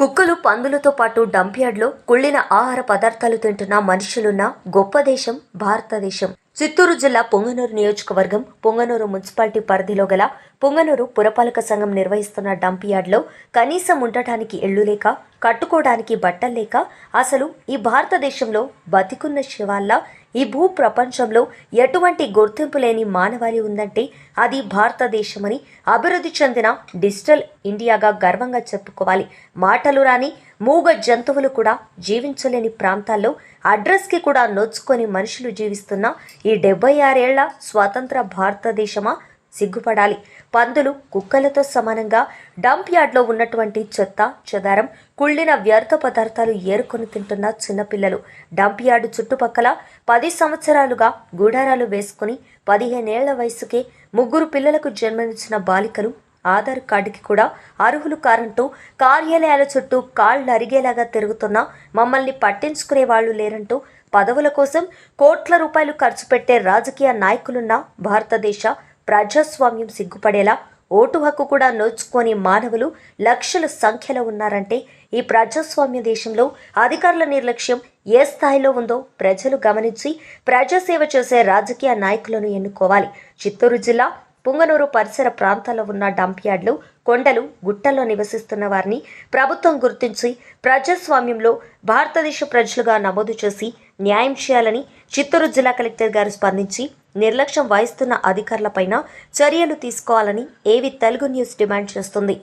కుక్కలు పందులతో పాటు డంప్యార్డ్లో కుళ్ళిన ఆహార పదార్థాలు తింటున్న మనుషులున్న గొప్ప దేశం భారతదేశం. చిత్తూరు జిల్లా పొంగనూరు నియోజకవర్గం పొంగనూరు మున్సిపాలిటీ పరిధిలో గల పొంగనూరు పురపాలక సంఘం నిర్వహిస్తున్న డంప్ యార్డ్లో కనీసం ఉండటానికి ఇళ్ళు లేక కట్టుకోవడానికి బట్టలు లేక అసలు ఈ భారతదేశంలో బతికున్న శివాల్లా ఈ భూ ప్రపంచంలో ఎటువంటి గుర్తింపు లేని మానవాళి ఉందంటే అది భారతదేశమని అభివృద్ధి చెందిన డిజిటల్ ఇండియాగా గర్వంగా చెప్పుకోవాలి. మాటలు రాని మూగ జంతువులు కూడా జీవించలేని ప్రాంతాల్లో అడ్రస్కి కూడా నోచుకొని మనుషులు జీవిస్తున్న ఈ డెబ్బై ఆరేళ్ళ స్వతంత్ర భారతదేశమా? సిగ్గుపడాలి. పందులు కుక్కలతో సమానంగా డంప్ యార్డ్లో ఉన్నటువంటి చెత్త చెదారం కుళ్ళిన వ్యర్థ పదార్థాలు ఏరుకొని తింటున్న చిన్నపిల్లలు. డంప్ యార్డు చుట్టుపక్కల పది సంవత్సరాలుగా గూడారాలు వేసుకుని పదిహేనేళ్ళ వయసుకే ముగ్గురు పిల్లలకు జన్మనిచ్చిన బాలికలు ఆధార్ కార్డుకి కూడా అర్హులు కారంటూ కార్యాలయాల చుట్టూ కాళ్ళు అరిగేలాగా తిరుగుతున్న మమ్మల్ని పట్టించుకునే వాళ్ళు లేరంటూ పదవుల కోసం కోట్ల రూపాయలు ఖర్చు పెట్టే రాజకీయ నాయకులున్న భారతదేశ ప్రజాస్వామ్యం సిగ్గుపడేలా ఓటు హక్కు కూడా నోచుకొని మానవులు లక్షల సంఖ్యలో ఉన్నారంటే ఈ ప్రజాస్వామ్య దేశంలో అధికారుల నిర్లక్ష్యం ఏ స్థాయిలో ఉందో ప్రజలు గమనించి ప్రజాసేవ చేసే రాజకీయ నాయకులను ఎన్నుకోవాలి. చిత్తూరు జిల్లా పుంగనూరు పరిసర ప్రాంతాల్లో ఉన్న డంప్ యార్డ్లు కొండలు గుట్టల్లో నివసిస్తున్న వారిని ప్రభుత్వం గుర్తించి ప్రజాస్వామ్యంలో భారతదేశ ప్రజలుగా నమోదు చేసి న్యాయం చేయాలని చిత్తూరు జిల్లా కలెక్టర్ గారు స్పందించి నిర్లక్ష్యం వహిస్తున్న అధికారులపైన చర్యలు తీసుకోవాలని ఏవి తెలుగు న్యూస్ డిమాండ్ చేస్తుంది.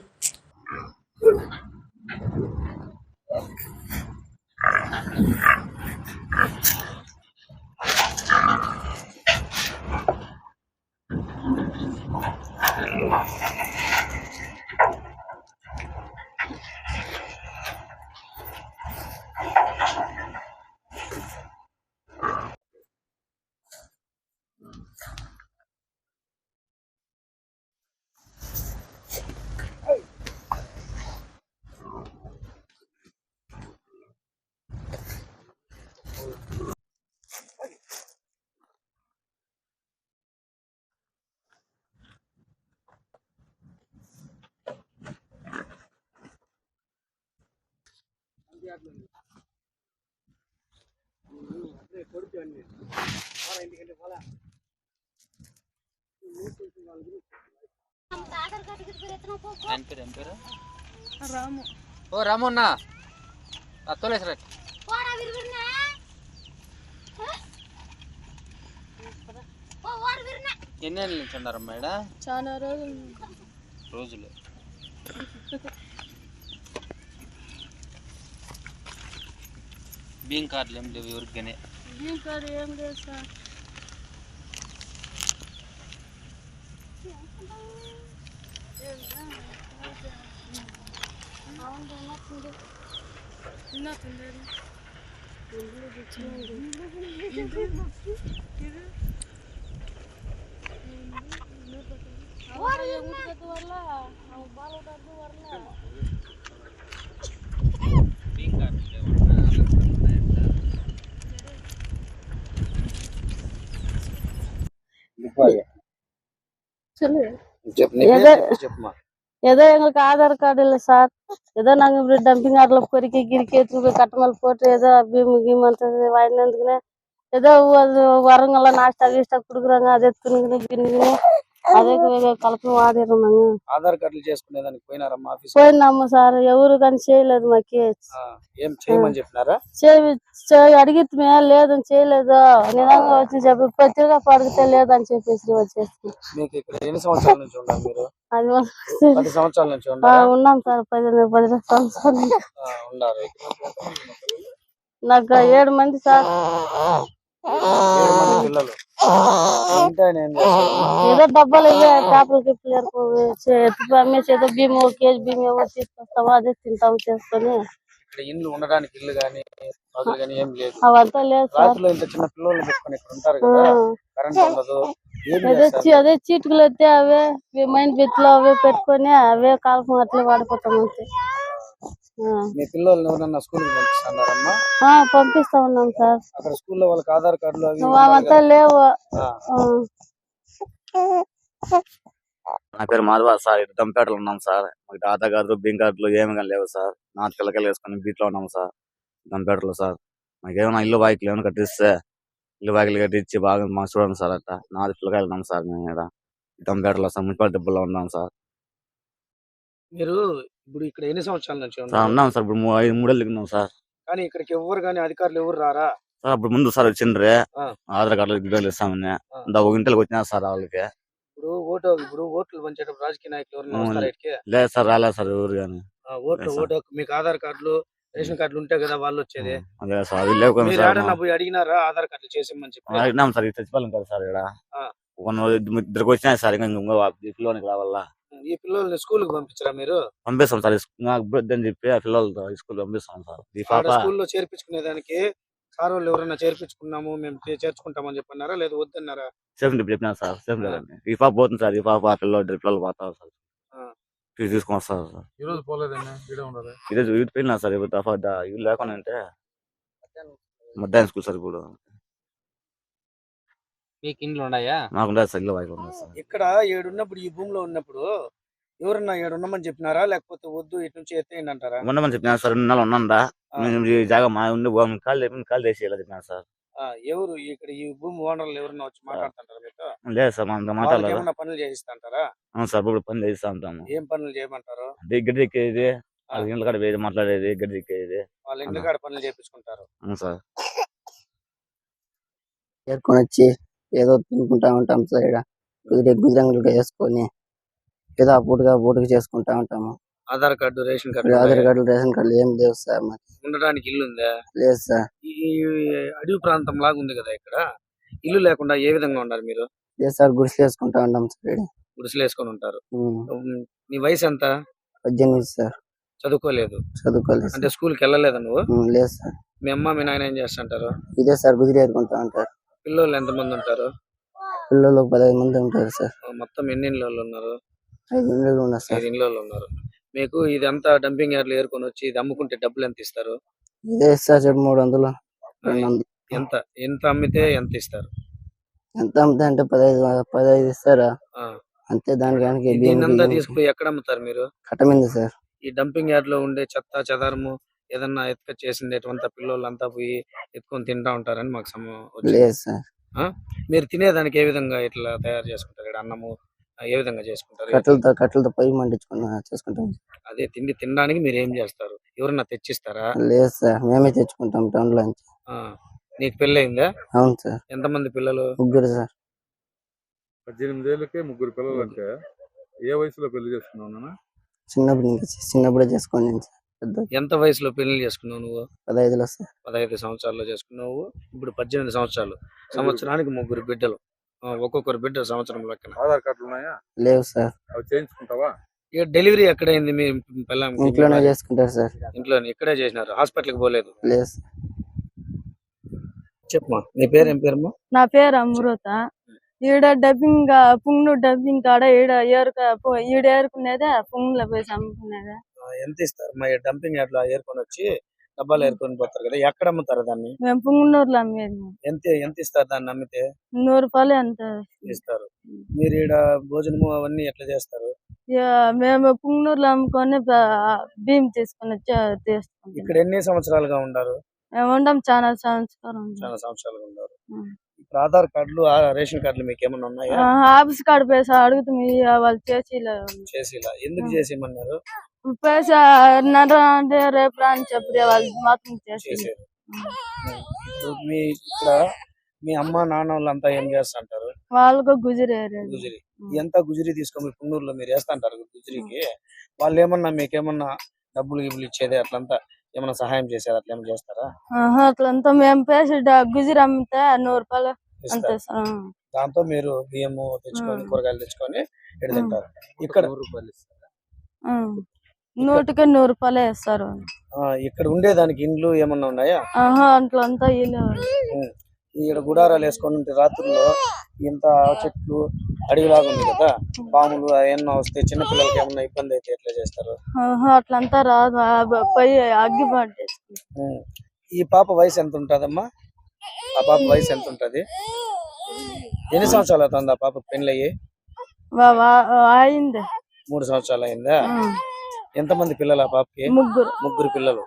ఆయన పేరు ఏం పేరు రాము ఓ రామన్న తోలేసరా పోరా విరుగురినా ఓ వారు విరునా ఎన్ని ఏళ్ళ నుంచి ఉన్నారమ్మా ఈడ చాలా రోజులు రోజులు బియ్యం కార్డులు ఏం లేవు ఎవరికనే ఇంకా ఏం లేదు సార్ బియ్యం சொல்லு. ஏதோ எங்களுக்கு ஆதார் கார்டு இல்ல சார்? ஏதோ நாங்க இப்படி டம்பிங் ஆர்டில் பொறிக்க கிரிக்கி எடுத்து கட்டு மேலே போட்டு ஏதோ அப்படியே முக்கியமன்றது வாங்கினதுக்குன்னு ஏதோ அது வரவங்கெல்லாம் நாஷ்டா கீஷ்டா குடுக்குறாங்க அதை எடுத்துன்னு கிண்ணுக்குன்னு కలపి ఆధార్ కార్డులు చేసుకునే దానికి పోయినారమ్మా ఆఫీస్ పోయినాము సార్ ఎవరు కానీ చేయలేదు మాకి. ఏం చేయమని చెప్పినారా? చేయి అడిగితే లేదని చేయలేదు. నిజంగా వచ్చి చెప్పి పత్రిక పడిగితే లేదని చెప్పేసి వచ్చేసి మీకు ఇక్కడ ఎన్ని సంవత్సరాల నుంచి ఉన్నారు మీరు? పది సంవత్సరాల నుంచి ఉన్నాం సార్ పది పది సంవత్సరాలు. ఉన్నారు. నాకు ఏడు మంది సార్. పిల్లలు ఏదో డబ్బాలు చేపలు గిప్పులు అమ్మేసి ఏదో బియ్యం ఒక కేజీ బియ్యం ఏమో తీసుకొస్తాము అదే తింటాము చేసుకొని. ఉండడానికి ఇల్లు గాని పదులు గాని ఏం లేదు. అవంతా లేదు సార్. రాత్రిలో ఇంత చిన్న పిల్లలు పెట్టుకొని ఇక్కడ ఉంటారు కదా కరెంట్ ఉండదు ఏం అదే చీటుకులు అయితే అవే మైండ్ బిత్తులు అవే పెట్టుకొని అవే కాల్పం అట్లే వాడిపోతాం అంతే. మీ పిల్లల్ని ఎవరన్నా స్కూల్కి పంపిస్తున్నారమ్మా? ఆ, పంపిస్తా ఉన్నాం సార్. అక్కడ స్కూల్లో వాళ్ళకి ఆధార్ కార్డులు అవి అవంతా లేవు. నా పేరు మాధవ సార్ ఇటు దంపేటలో ఉన్నాం సార్. మాకు ఆధార్ కార్డు బింక్ కార్డులు ఏమి కానీ లేవు సార్. నాటు పిల్లకాయలు వేసుకొని బీట్లో ఉన్నాం సార్ దంపేటలో సార్. మాకు ఏమైనా ఇల్లు బాయికులు ఏమైనా కట్టిస్తే ఇల్లు బాయికులు కట్టించి బాగా మాకు చూడండి సార్ అట్లా నాటు పిల్లకాయలు ఉన్నాం సార్ మేము ఇక్కడ. దంపేటలో సార్ మున్సిపల్ డబ్బుల్లో ఉన్నాం సార్. మీరు ఇప్పుడు ఇక్కడ ఎన్ని సంవత్సరాల నుంచి ఉన్నారు ఉన్నాం సార్. ఇప్పుడు మూ- ఐదు మూడేళ్ళు ఉన్నాం సార్. కానీ ఇక్కడికి ఎవరు కానీ అధికారులు ఎవరు రారా? సార్ అప్పుడు ముందు సార్ వచ్చిండ్రే. ఆ. ఆధార్ కార్డులు గిడ్డలు ఇస్తామని. ఒక ఇంటికి వచ్చినా సార్ వాళ్ళకి. ఇప్పుడు ఓటు ఇప్పుడు ఓట్లు పంచేటప్పుడు రాజకీయ నాయకులు ఎవరైనా అవును. వస్తారా ఇక్కడికి? లేదు సార్ రాలేదు సార్ ఎవరు కానీ. ఆ, ఓట్లు లేదు సార్. ఓటు హక్కు మీకు ఆధార్ కార్డులు రేషన్ కార్డులు ఉంటాయి కదా వాళ్ళు వచ్చేది. అదే సార్ మీరు సార్. ఏడన్నా పోయి అడిగినారా ఆధార్ కార్డులు చేసేమని చెప్పి? అడిగినాం సార్ చచ్చిపోలేం కదా సార్ ఇక్కడ. ఆ. ఇద్దరికి వచ్చినాయి సార్ ఇంకా ఇంకో పిల్లోనికి రావాలా? ఈ పిల్లల్ని స్కూల్కి పంపించరా మీరు? పంపిస్తాం సార్. నాకు అని చెప్పి ఆ పిల్లలతో స్కూల్ పంపిస్తాం సార్. ఈ పాప స్కూల్లో చేర్పించుకునే దానికి సార్ వాళ్ళు ఎవరైనా చేర్పించుకున్నాము మేము చే- చేర్చుకుంటామని చెప్పన్నారా? లేదా వద్దన్నారా? సేఫ్ చెప్పినా సార్. సేఫ్ లేదండి ఈ పాప పోతుంది సార్. ఈ పాప ఆ పిల్లలు పిల్లలు పోతారు సార్. ఆ. ఫీజు తీసుకొని వస్తారు సార్. ఈ రోజు పోలేదండి ఉండదు ఈరోజు వీటి పోయినా సార్. ఇప్పుడు ద- ఇల్లు లేకుండా అంటే మధ్యాహ్నం స్కూల్ సార్ ఇప్పుడు. మీకు ఇండ్లు ఉన్నాయా? నాకు ఉండదు సార్ ఇల్లు ఉండదు సార్. ఇక్కడ ఏడున్నప్పుడు ఈ భూమిలో ఉన్నప్పుడు ఎవరన్నా ఏడు ఉన్నామని చెప్పినారా? లేకపోతే వద్దు ఇటు నుంచి ఎత్తేయండి అంటారా? ఉండమని చెప్పినా సార్ రెండు నెలలు ఉన్నాండా ఆ. మేము ఈ జాగా మా ఉండి బాగుంది కాల్ చెప్పి కాల్ చేసి ఇలా చెప్పినా సార్. ఆ, ఎవరు ఇక్కడ ఈ భూమి ఓనర్లు ఎవరన్నా వచ్చి మాట్లాడుతుంటారా మీతో? లేదు సార్ మనం వాళ్ళకి మాట్లాడలేదు ఏమన్నా పనులు చేయిస్తాంటారా? అవును సార్ ఇప్పుడు పని చేస్తా ఉంటాము. ఏం పనులు చేయమంటారు? అదే గడ్డి ఎక్కేది అది ఇంట్లో కాడ వేది మాట్లాడేది గడ్డి ఎక్కేది. వాళ్ళ ఇంటి. కాడ పనులు చేపించుకుంటారు. అవును సార్. ఏరుకొని వచ్చి ఏదో తినుకుంటా ఉంటాం సార్ ఇక్కడ. కుదిరే గుదిరంగులుగా వేసుకొని ఏదో ఆ పూటగా పూటగా చేసుకుంటా ఉంటాము. Aadhaar card ration card Aadhaar కార్డులు రేషన్ కార్డులు ఏం లేవు సార్ మాకు. ఉండడానికి ఇల్లు ఉందా? లేదు సార్. ఈ అడవి ప్రాంతం లాగా ఉంది కదా ఇక్కడ? ఇల్లు లేకుండా ఏ విధంగా ఉన్నారు మీరు? లేదు సార్ గుడిసెలు వేసుకుంటా ఉంటాం సార్ ఈడ. గుడిసెలు వేసుకొని ఉంటారు. ఉమ్, నీ వయసు ఎంత? పద్దెనిమిది సార్. చదువుకోలేదు. చదువుకోలేదు అంటే సార్ స్కూల్కి వెళ్ళలేదా నువ్వు? ఉమ్, లేదు సార్. మీ అమ్మ మీ నాయన ఏం చేస్తుంటారు? ఇదే సార్ గుదిరి ఏరుకుంటా ఉంటారు. పిల్లలు ఎంత మంది ఉంటారు? పిల్లలు ఒక పదహైదు మంది ఉంటారు సార్. మొత్తం ఎన్ని ఇళ్ళు ఉన్నారు? ఐదు ఇళ్ళు ఉన్నారు సార్. ఐదు ఇళ్ళు ఉన్నారు. మీకు ఇదంతా డంపింగ్ యార్డ్లు ఏరుకొని వచ్చి ఇది అమ్ముకుంటే డబ్బులు ఎంత ఇస్తారు? ఇదే సార్ చెప్పు మూడు వందలు రెండు వందలు. ఎంత ఎంత అమ్మితే ఎంత ఇస్తారు? ఎంత అమ్మితే అంటే పదహైదు పదహైదు ఇస్తారా? ఆ. అంతే దానికి దీన్నంతా తీసుకుపోయి ఎక్కడ అమ్ముతారు మీరు? కట్టమింది సార్. ఈ డంపింగ్ యార్డ్లో ఉండే చెత్త చెదారము ఏదన్నా ఎత్తుక చేసిండేటువంటి పిల్లలంతా పోయి ఎత్తుకొని తింటా ఉంటారని మాకు సమ. లేదు సార్. మీరు తినేదానికి ఏ విధంగా ఇట్లా తయారు చేసుకుంటారు? ఇక్కడ అన్నము ఆ, ఏ విధంగా చేసుకుంటారు? కట్టెలతో కట్టెలతో పై మండించుకున్నా చేసుకుంటాం. అదే తిండి తినడానికి మీరు ఏం చేస్తారు? ఎవరన్నా తెచ్చిస్తారా? లేదు సార్ మేమే తెచ్చుకుంటాం టౌన్లో నుంచి. ఆ, నీకు పెళ్ళయిందా? అవును సార్. ఎంతమంది పిల్లలు? ముగ్గురు సార్. పద్దెనిమిది ఏళ్ళకే ముగ్గురు పిల్లలు అంటే ఏ వయసులో పెళ్ళి చేసుకున్నావు నాన్న? చిన్నప్పుడు ఇంకా చిన్నప్పుడే చేసుకోండి సార్. ఎంత? వయసులో పెళ్ళి చేసుకున్నావు నువ్వు? పదహైదులో సార్. పదహైదు సంవత్సరాల్లో చేసుకున్నావు. ఇప్పుడు పద్దెనిమిది సంవత్సరాలు. సంవత్సరానికి ముగ్గురు బిడ్డలు. ఆ, ఒక్కొక్కరు బిడ్డ సంవత్సరం లెక్కన. ఆధార్ కార్డులు ఉన్నాయా? లేవు సార్. అవి చేయించుకుంటావా? ఇక డెలివరీ ఎక్కడైంది మీ పిల్లలకి ఇంట్లోనే చేసుకుంటారు సార్. ఇంట్లో ఇక్కడే చేసినారు. హాస్పిటల్కి పోలేదు. లేదు సార్. చెప్పమా నీ పేరు ఏం పేరమ్మా? నా పేరు అమృత. ఈడ డబ్బింగ్ పుంగ్ను డబ్బింగ్ కాడ ఈడ ఏరుక ఈడ ఏరుకునేదే పుంగ్లో పోయి అమ్ముకునేదే ఆ, ఎంత ఇస్తారు? మా డంపింగ్ యార్డ్లో ఏరుకొని వచ్చి డబ్బాలు ఏరుకొని పోతారు కదా ఎక్కడ అమ్ముతారు దాన్ని? మేము పుంగనూరులో అమ్మేది మేము. ఎంత ఎంత ఇస్తారు దాన్ని అమ్మితే నూరు రూపాయలు ఎంత? ఇస్తారు. మీరు ఈడ భోజనము అవన్నీ ఎట్లా చేస్తారు? మేము పుంగనూరులో అమ్ముకొని బియ్యం తీసుకొని వచ్చి తీసుకుంటాం ఇక్కడ ఎన్ని సంవత్సరాలుగా ఉన్నారు మేము ఉండం చాలా ఉంది. చాలా సంవత్సరాలుగా ఉన్నారు ఉం. ఇప్పుడు ఆధార్ కార్డులు రేషన్ కార్డులు మీకు ఏమైనా ఉన్నాయా? ఆ, ఆఫీస్ కాడ పేసి అడుగుతాం ఇక వాళ్ళు చేసి ఇలా చేసి ఇలా ఎందుకు చేసేయమన్నారు పేసి అంటే రేపు రా అని చెప్పి వాళ్ళు మాత్రం చేసి చేసేది ఇప్పుడు మీ ఇక్కడ మీ అమ్మ నాన్న వాళ్ళంతా ఏం చేస్తుంటారు? వాళ్ళకు గుజరేరు గుజరీ. ఎంత గుజరీ తీసుకొని పున్నూరులో మీరు వేస్తుంటారు గుజరీకి? వాళ్ళు ఏమన్నా మీకేమన్నా డబ్బులు గిబ్బులు ఇచ్చేది అట్లంతా? ఏమన్నా సహాయం చేశారు? అట్లా ఏమైనా చేస్తారా? ఆహా, అట్లంతా మేము పేసి గుజరి అమ్మితే నూరు రూపాయలు అంతే ఇస్తారు. సార్. దాంతో మీరు బియ్యము తెచ్చుకొని. కూరగాయలు తెచ్చుకొని ఇక్కడ తింటారు ఇక్కడ ఆ. నూటికి నూరు రూపాయలే ఇస్తారు. ఆ, ఇక్కడ ఉండేదానికి ఇండ్లు ఏమన్నా ఉన్నాయా? ఆహా అట్లంతా. ఈడ గుడారాలు వేసుకొని ఉంటే రాత్రుల్లో ఇంత చెట్లు అడవిలాగా ఉంది కదా? పాములు ఏమన్నా వస్తే చిన్న పిల్లలకి ఏమన్నా ఇబ్బంది అయితే ఎట్లా చేస్తారు? అట్లంతా రాదు. పోయి. ఈ పాప వయసు ఎంత ఉంటదమ్మా? ఆ పాప వయసు ఎంత ఉంటది? ఎన్ని సంవత్సరాలు అవుతుంది ఆ పాప పెళ్ళి అయ్యి వా- వా- అయింది. మూడు సంవత్సరాలు అయిందా. ఎంతమంది పిల్లలు ఆ పాపకి? ముగ్గురు. ముగ్గురు పిల్లలు.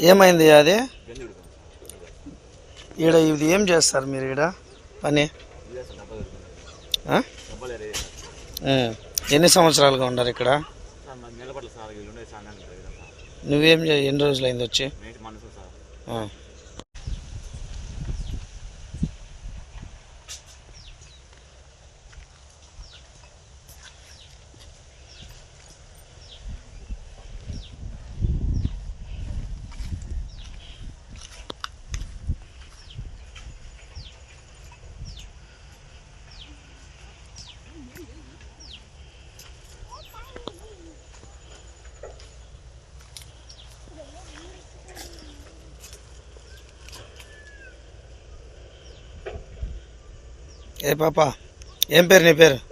ఏమైంది అది? ఈడ ఇది ఏం చేస్తారు మీరు ఈడ? పని. ఎన్ని సంవత్సరాలుగా ఉన్నారు ఇక్కడ? నువ్వేం ఎన్ని రోజులైంది వచ్చి? ఏ పాప? ఏం పేరు నీ పేరు?